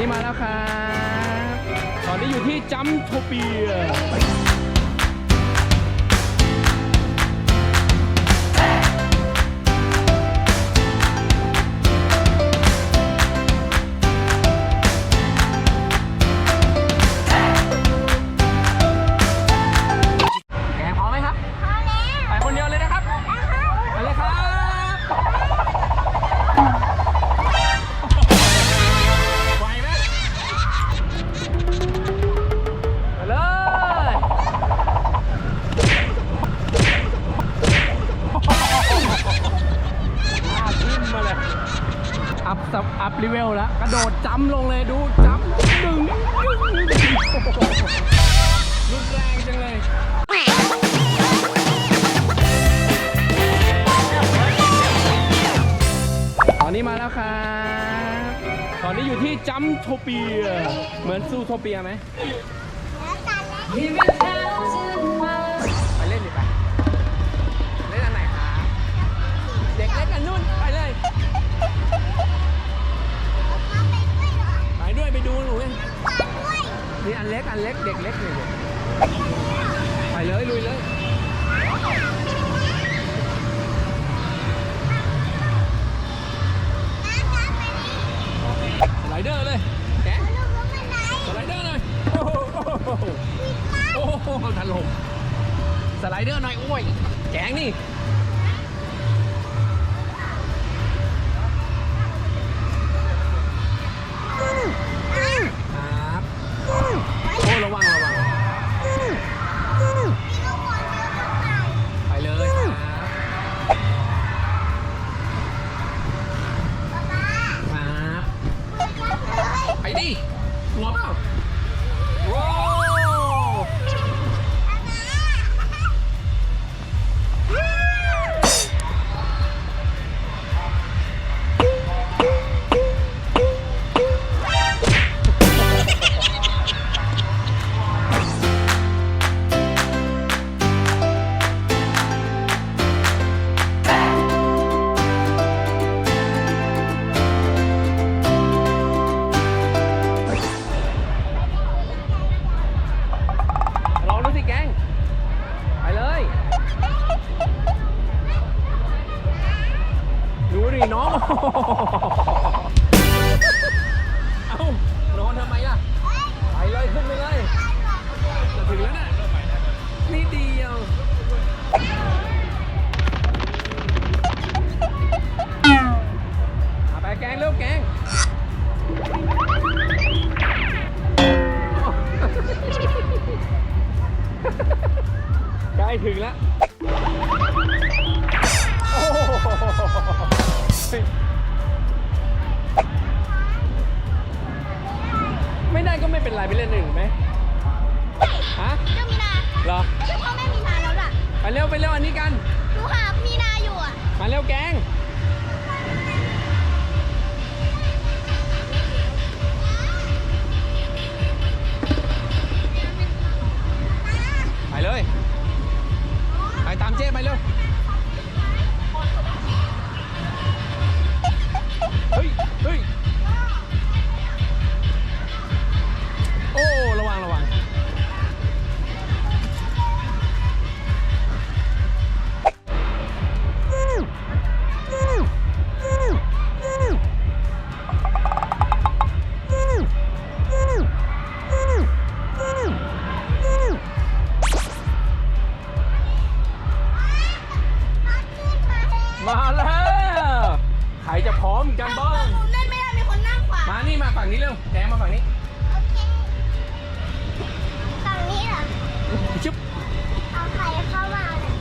นี้มาแล้วครับ ตอนนี้อยู่ที่จัมโทเปียำลงเลยดูจ้ำดึงดึงรุนแรงจังเลยตอนนี้มาแล้วครับตอนนี้อยู่ที่จัมโทเปีย เหมือนซูโทเปียไหม เล็กเล็กเด็กเล็กนี่ไปเลยลุยเลยสไลเดอร์เลยแกสไลเดอร์หน่อยโอ้โหโอ้โหถล่มสไลเดอร์หน่อยโอ้ยแกงนี่ เอ้านอนทำไมล่ะ ไปเลยขึ้นไปเลยจะถึงแล้วน่ะนี่เดียวเอาไปแกงเร็วแกงใกล้ถึงแล้วโเร็วไปเร็วอันนี้กัน หนูหามีนาอยู่อะมาเร็วแกง ไปเลย ไปตามเจ๊ไปเร็ว เฮ้ย เฮ้ย มาแล้วใครจะพร้อมกันบ้างหนูเล่นไม่ได้มีคนนั่งขวามานี่มาฝั่งนี้เร็วแกมาฝั่งนี้โอเคฝั่งนี้เหรอชุบเอาใครเข้ามาเนี่ย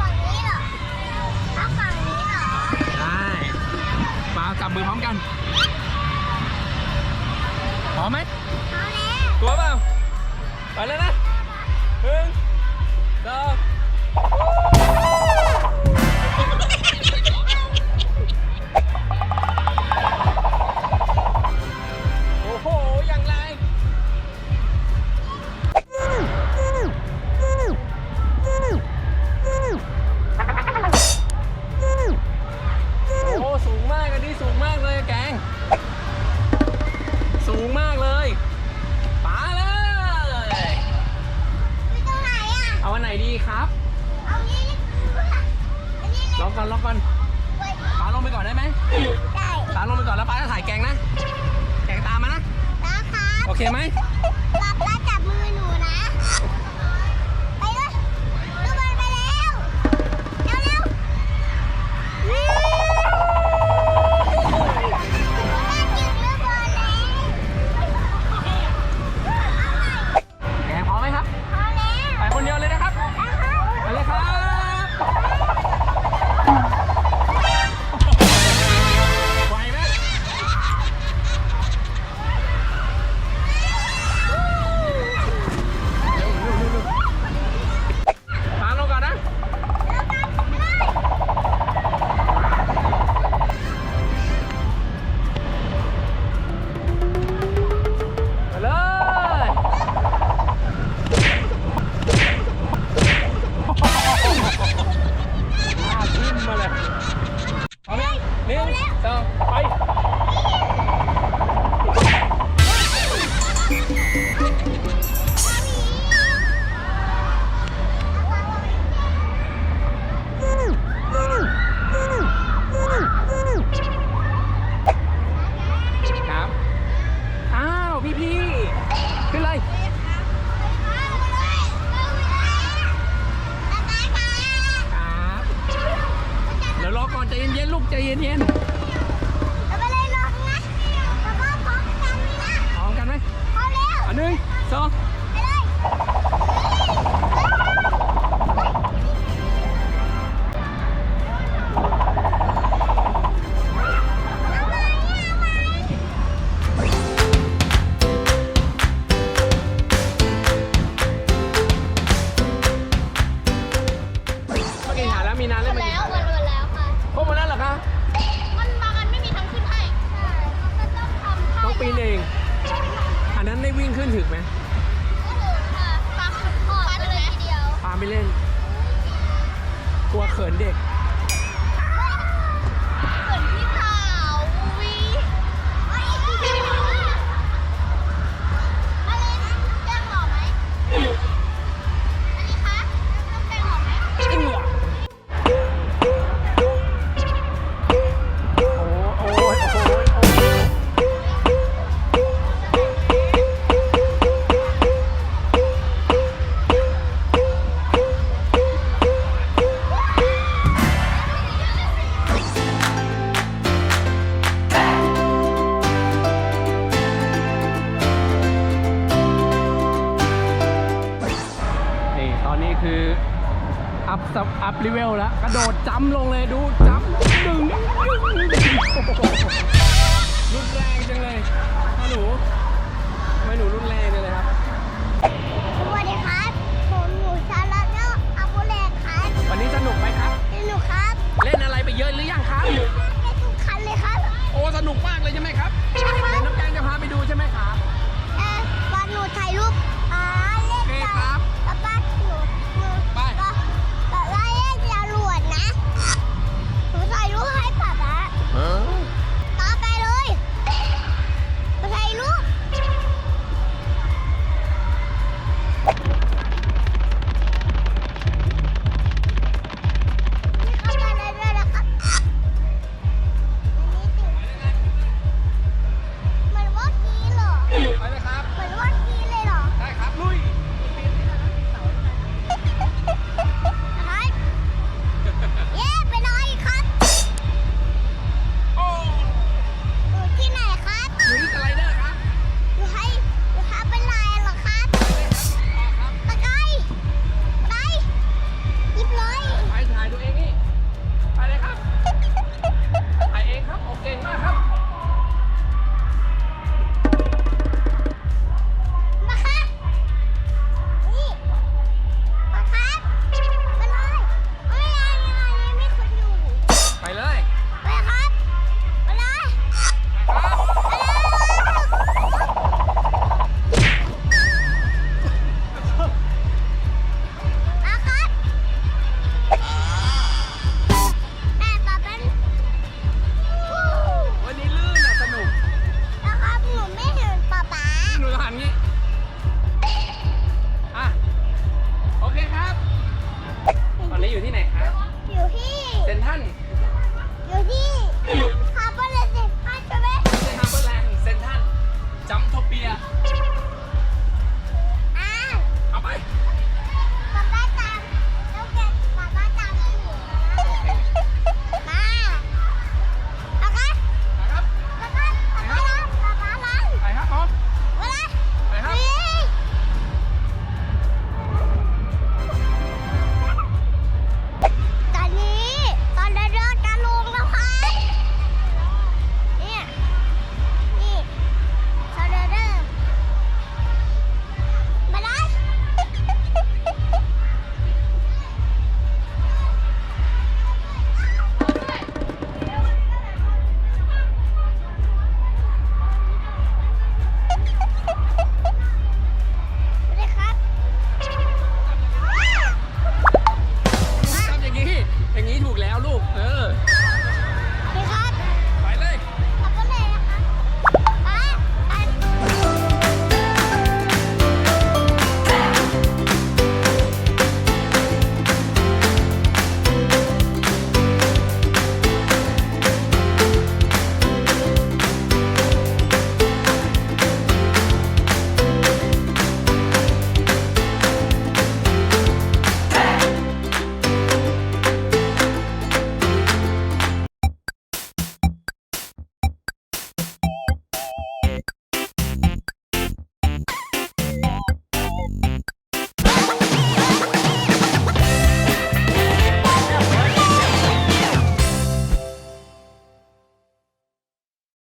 ฝั่งนี้เหรอเอาฝั่งนี้เหรอได้มาจับมือพร้อมกันพร้อมไหมเอาแล้วกลัวเปล่าไปแล้วนะหนึ่งสอง เคไหม นถึงไหมปลาไปเล่น กลัวเขินเด็ก รีเวลแล้ว กระโดดจำลงเลยดูจำดึงรุนแรงจังเลยหนูไม่หนูรุนแรงเลยครับ